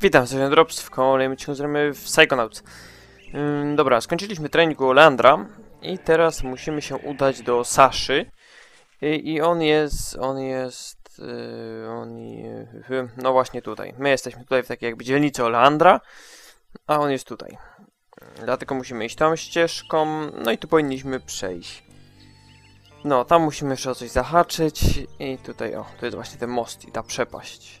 Witam, Session Drops w kolejnym odcinku zrobimy w Psychonauts. Ym, dobra, skończyliśmy trening u Leandra i teraz musimy się udać do Saszy. I, i on jest, on jest, yy, on je- no właśnie tutaj. My jesteśmy tutaj w takiej jakby dzielnicy Oleandra, a on jest tutaj. Dlatego musimy iść tą ścieżką, no i tu powinniśmy przejść. No, tam musimy jeszcze o coś zahaczyć i tutaj, o, to jest właśnie ten most i ta przepaść.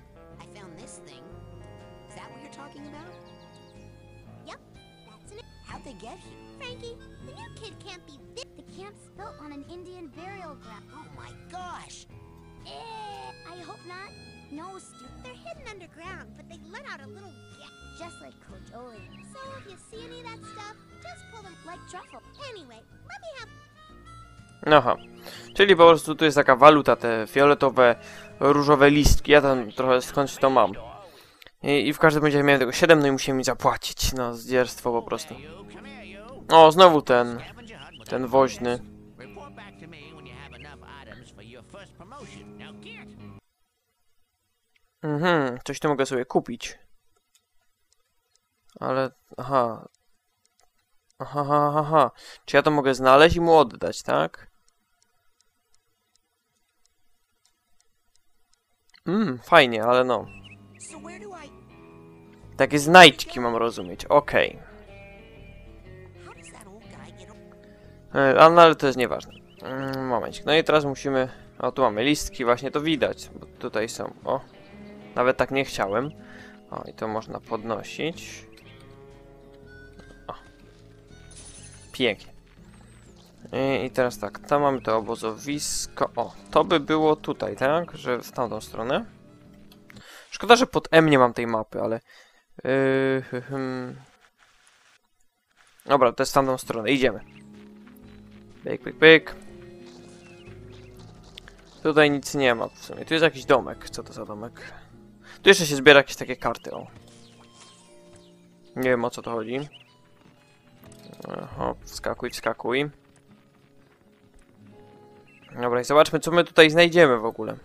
How'd they get here? Frankie, the new kid can't be this. The camp's built on an Indian burial ground. Oh my gosh! Eh, I hope not. No, Stu. They're hidden underground, but they let out a little gap. Just like Coach Oli. So if you see any of that stuff, just pull them like truffle. Anyway, let me have. Aha. Czyli po prostu tu jest taka waluta, te fioletowe, różowe listki. Ja tam trochę skądś to mam. I, i w każdym razie miałem tego 7, no i musiałem mi zapłacić. No, zdzierstwo po prostu. O, znowu ten, ten woźny. Mhm, coś tu mogę sobie kupić. Ale, aha. Aha, aha, aha. Czy ja to mogę znaleźć i mu oddać, tak? Mmm, fajnie, ale no. Takie znajdźki mam rozumieć, okej. E, A no, ale to jest nieważne. Mm, Momencik. No i teraz musimy... O, tu mamy listki, właśnie to widać, bo tutaj są... O, nawet tak nie chciałem. O, i to można podnosić. O. Pięknie. I, I teraz tak, tam mamy to obozowisko. O, to by było tutaj, tak? Że w tamtą stronę. Szkoda, że pod M nie mam tej mapy, ale... Yy, hy, hym. Dobra, to jest w tamtą stronę, idziemy. Pyk, pyk, pyk. Tutaj nic nie ma w sumie. Tu jest jakiś domek. Co to za domek? Tu jeszcze się zbiera jakieś takie karty, o. Nie wiem o co to chodzi. Oho, wskakuj, wskakuj. Dobra, i zobaczmy co my tutaj znajdziemy w ogóle.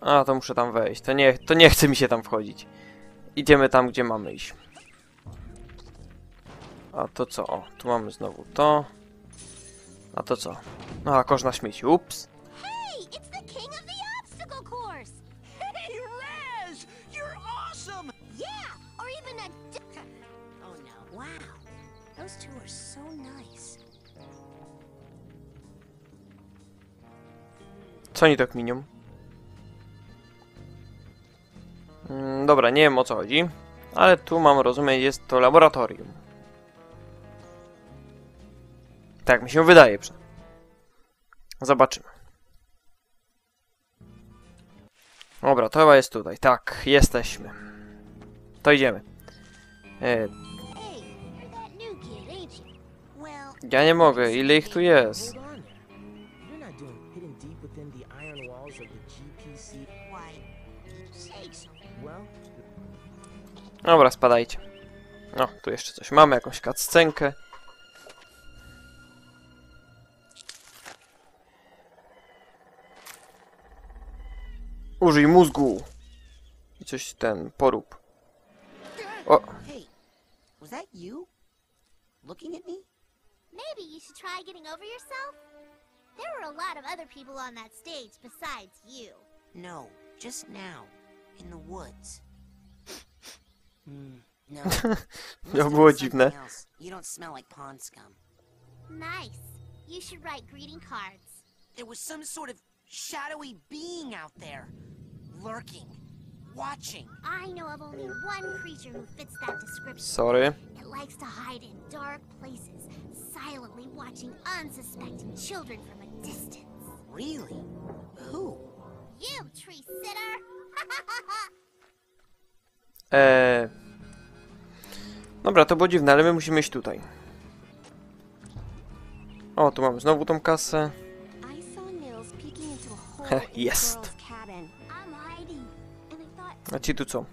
A, to muszę tam wejść. To nie, to nie chce mi się tam wchodzić. Idziemy tam, gdzie mamy iść. A to co? O, tu mamy znowu to. A to co? A, kosz na śmieci. Ups. No. Co oni tak minią? Mm, dobra, nie wiem o co chodzi. Ale tu mam rozumieć, jest to laboratorium. Tak mi się wydaje przynajmniej. Zobaczymy. Dobra, to chyba jest tutaj. Tak, jesteśmy. To idziemy. E, ja nie mogę, ile ich tu jest? Dobra, spadajcie. No, tu jeszcze coś mamy, jakąś kaccenkę. Użyj mózgu. I coś ten, porób. O, Hey, was that you? Looking at me? Maybe you should try getting over yourself? There were a lot of other people on that stage besides you. No, just now. In the woods. hmm, No. to Must have było been dziwne. something else. You don't smell like pond scum. Nice. You should write greeting cards. There was some sort of shadowy being out there. Lurking. Watching. I know of only one creature who fits that description. Sorry. It likes to hide in dark places, silently watching unsuspecting children from a distance. Really? Who? You, tree sitter! Eee, Dobra, to było dziwne, ale my musimy iść tutaj. O, tu mamy znowu tą kasę. Heh, jest. A ci tu co? oh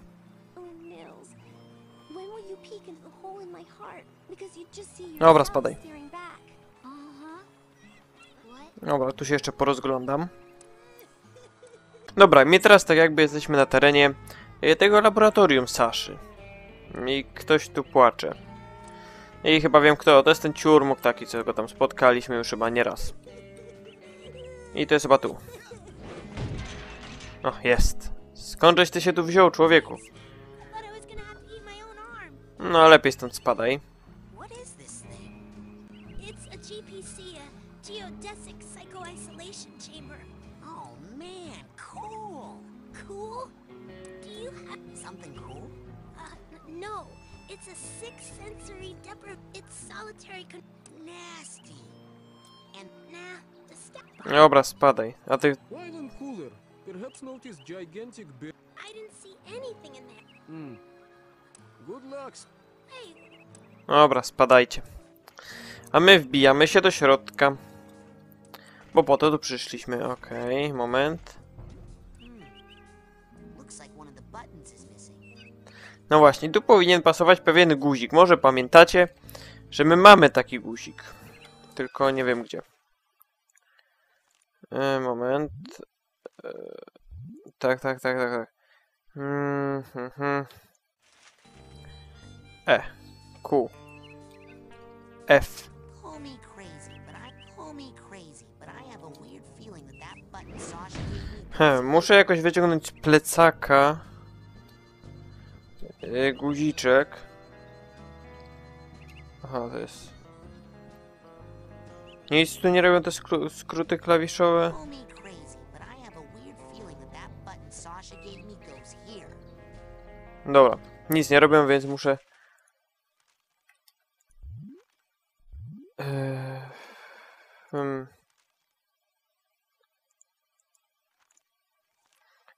Dobra, spadaj. Uh-huh. Dobra, tu się jeszcze porozglądam. Dobra, my teraz tak jakby jesteśmy na terenie e, tego laboratorium Saszy. I ktoś tu płacze. I chyba wiem kto, to jest ten ciurmuk taki, co go tam spotkaliśmy już chyba nieraz. I to jest chyba tu. O, jest. Skąd żeś ty się tu wziął, człowieku? No, lepiej stąd spadaj. GPC, a geodesic psycho-isolation chamber. Oh man, cool. Cool? Do you have... Something cool? Uh, no. It's a six-sensory depri... It's solitary con... Nasty. And nah, the step... Dobra, spadaj. A ty... Wine cooler. Perhaps notice gigantic bear. I didn't see anything in there. Hmm. Good luck. Hey, Dobra, spadajcie. A my wbijamy się do środka. Bo po to tu przyszliśmy. Okej, moment. No właśnie, tu powinien pasować pewien guzik. Może pamiętacie, że my mamy taki guzik. Tylko nie wiem gdzie. E, moment. E, tak, tak, tak, tak, tak. Mm, hmm, hmm. E. Q. F. He, muszę jakoś wyciągnąć plecaka. E, guziczek. Aha, to jest. Nic tu nie robią te skró skróty klawiszowe. Dobra, nic nie robią, więc muszę. Eee, hmm.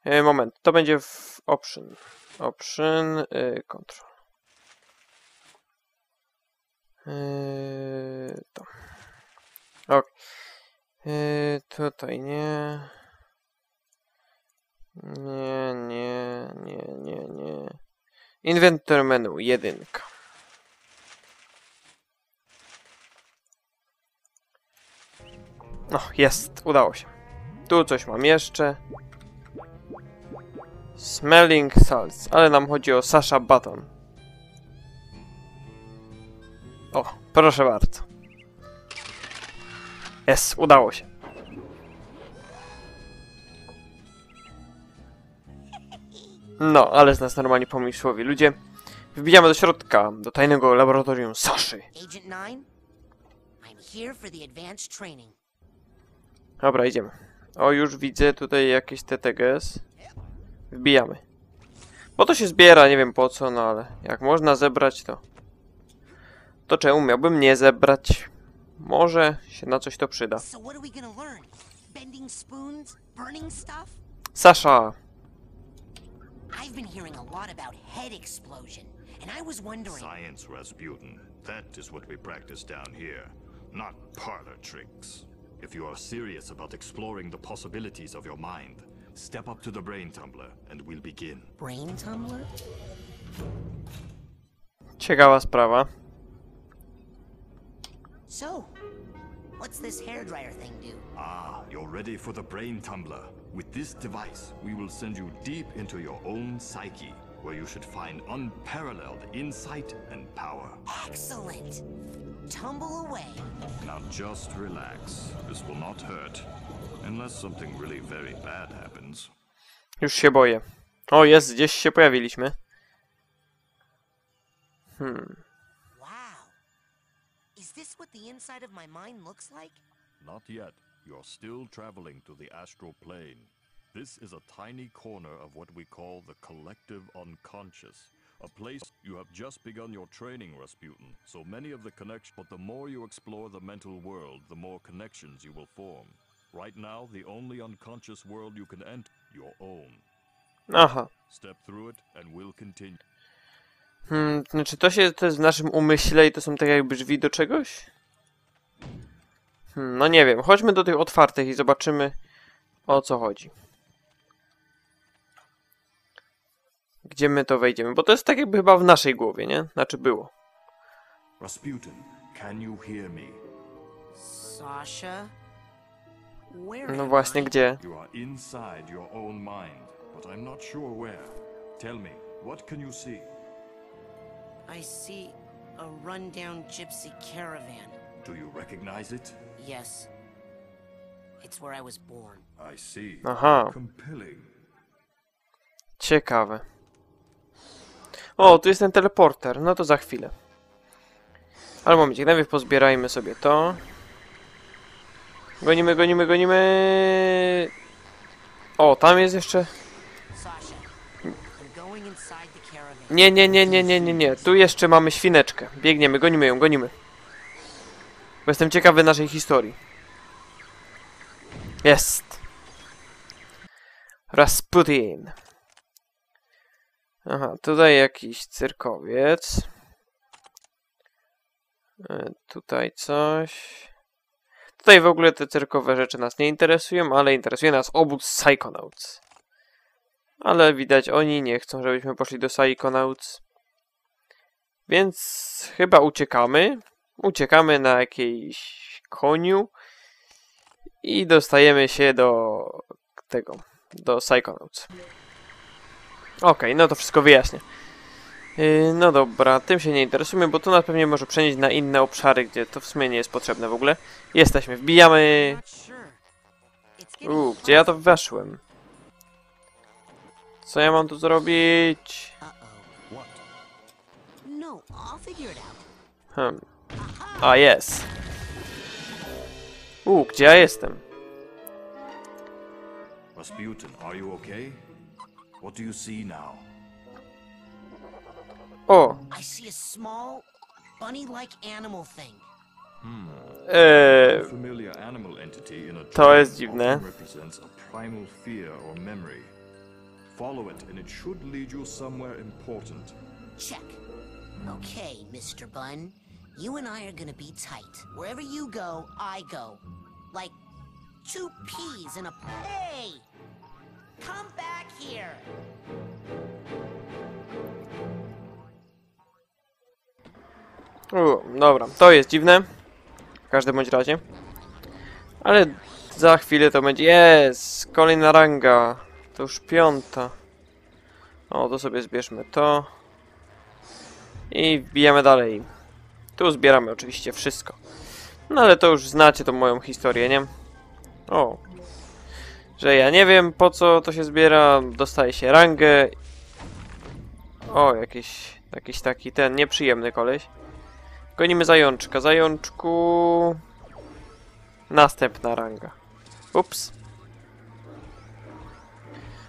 E, moment, to będzie w option. Option, y, control. Yy, to. Ok. Yy, tutaj nie. Nie, nie, nie, nie, nie. Inventory menu, jedynka. No, jest, udało się. Tu coś mam jeszcze. Smelling salts, ale nam chodzi o Sasha Button. O, proszę bardzo. Jest, udało się. No, ale z nas normalnie pomysłowi ludzie. Wbijamy do środka, do tajnego laboratorium Saszy. Agent 9? I'm here for the advanced training. Dobra, idziemy. O, już widzę tutaj jakieś TTGS. Wbijamy. Bo to się zbiera, nie wiem po co, no ale jak można zebrać, to... To czemu miałbym nie zebrać? Może się na coś to przyda. Sasha! I've been hearing a lot about head explosion, and I was wondering. Science, Rasputin. That is what we practice down here, not parlor tricks. If you are serious about exploring the possibilities of your mind, step up to the brain tumbler and we'll begin. Brain tumbler? Ciekawa sprawa. So, what's this hairdryer thing do? Ah, you're ready for the brain tumbler. With this device, we will send you deep into your own psyche, where you should find unparalleled insight and power. Excellent! Tumble away. Now just relax. This will not hurt. Unless something really very bad happens. Już się boję. O, jest, gdzieś się pojawiliśmy. Hmm. Wow. Is this what the inside of my mind looks like? Not yet. You're still traveling to the astral plane. This is a tiny corner of what we call the collective unconscious. A place you have just begun your training, Rasputin. So many of the connections, but the more you explore the mental world, the more connections you will form. Right now, the only unconscious world you can enter, your own. Aha. Step through it and we'll continue. Hmm, znaczy to się, to jest w naszym umyśle i to są tak jakby drzwi do czegoś? Hmm, no nie wiem, chodźmy do tych otwartych i zobaczymy o co chodzi. Gdzie my to wejdziemy, bo to jest tak jakby chyba w naszej głowie, nie? Znaczy było. Rasputin, can you hear me? Sasha? Where No właśnie, gdzie? You are inside your own mind, but I'm not sure where. Tell me, what can you see? I see a rundown gypsy caravan. Do you recognize it? Yes. It's where I was born. I see. Aha, Compelling. ciekawe. O, tu jest ten teleporter, no to za chwilę. Ale momencik, najpierw pozbierajmy sobie to. Gonimy, gonimy, gonimy. O, tam jest jeszcze... Nie, nie, nie, nie, nie, nie, nie. Tu jeszcze mamy świneczkę. Biegniemy, gonimy ją, gonimy. Bo jestem ciekawy naszej historii. Jest. Rasputin. Aha, tutaj jakiś cyrkowiec. E, Tutaj coś. Tutaj w ogóle te cyrkowe rzeczy nas nie interesują, ale interesuje nas obóz Psychonauts. Ale widać oni nie chcą, żebyśmy poszli do Psychonauts. Więc chyba uciekamy. Uciekamy na jakiejś koniu. I dostajemy się do tego, do Psychonauts. Okej, no to wszystko wyjaśnię. Yy, no dobra, tym się nie interesujemy, bo tu nas pewnie może przenieść na inne obszary, gdzie to w sumie nie jest potrzebne w ogóle. Jesteśmy, wbijamy... Uuu, gdzie ja to weszłem? Co ja mam tu zrobić? Hmm. A, jest. Uuu, gdzie ja jestem? Rasputin, are you okay? What do you? O, I see a small, bunny-like animal thing. eee, A eh. familiar animal entity in a To dream jest dziwne. represents a primal fear or memory. Follow it and it should lead you somewhere important. Check. Okay, Mr. Bun. You and I are gonna be tight. Wherever you go, I go. Like two peas in a. Hey! Come back here! U, dobra, to jest dziwne. W każdym bądź razie. Ale za chwilę to będzie... Jest! Kolejna ranga. To już piąta. O, to sobie zbierzmy to. I wbijamy dalej. Tu zbieramy oczywiście wszystko. No ale to już znacie tą moją historię, nie? O. Że ja nie wiem po co to się zbiera. Dostaje się rangę. O, jakiś, jakiś taki ten nieprzyjemny koleś. Gonimy zajączka. Zajączku... Następna ranga. Ups.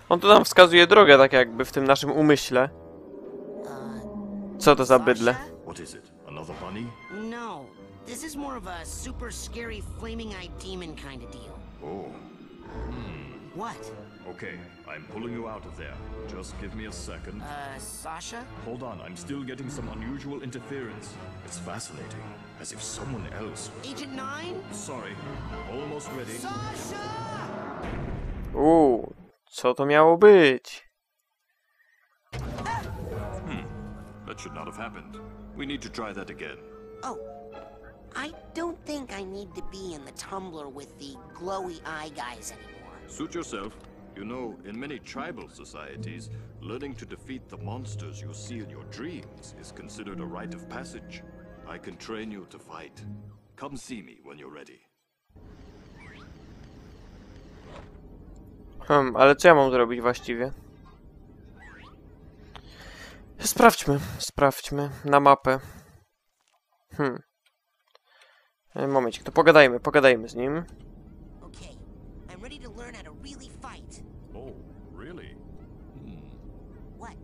On tu nam wskazuje drogę, tak jakby w tym naszym umyśle. Co to za bydle? What is it? Another bunny? No. This is more of a super scary flaming eye demon kind of deal. Oh, What? okay. I'm pulling you out of there. Just give me a second. Uh, Sasha? Hold on, I'm still getting some unusual interference. It's fascinating, as if someone else. Agent 9? Sorry, almost ready. Sasha! Uuu, co to miało być? That should not have happened. We need to try that again. Oh, I don't think I need to be in the tumbler with the glowy eye guys anymore. Suit yourself. You know, in many tribal societies, learning to defeat the monsters you see in your dreams is considered a rite of passage. I can train you to fight. Come see me when you're ready. Hmm, ale co ja mam zrobić właściwie? Sprawdźmy, sprawdźmy na mapę. Hmm. E, Momencik, to pogadajmy, pogadajmy z nim. Okay, I'm ready to learn how to really fight. Oh, really? Hmm. What?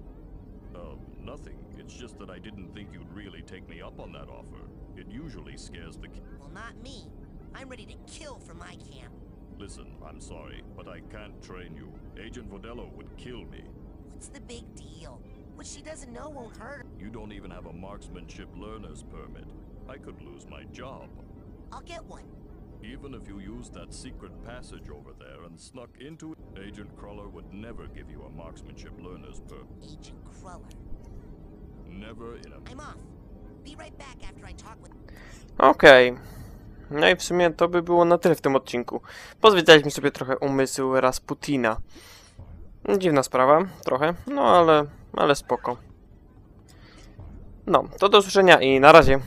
Uh, nothing. It's just that I didn't think you'd really take me up on that offer. It usually scares the. ki- Well, not me. I'm ready to kill for my camp. Listen, I'm sorry, but I can't train you. Agent Vodello would kill me. What's the big deal? What she doesn't know won't hurt her. You don't even have a marksmanship learner's permit. I could lose my job. I'll get one. Even if you used that secret passage over there and snuck into it, Agent Cruller would never give you a marksmanship learner's permit. Agent Cruller. Never in a I'm off. Be right back after I talk with. Okej. No i w sumie to by było na tyle w tym odcinku. Pozwiedzaliśmy sobie trochę umysł Rasputina. Dziwna sprawa, trochę, no ale, ale spoko. No, to do usłyszenia i na razie.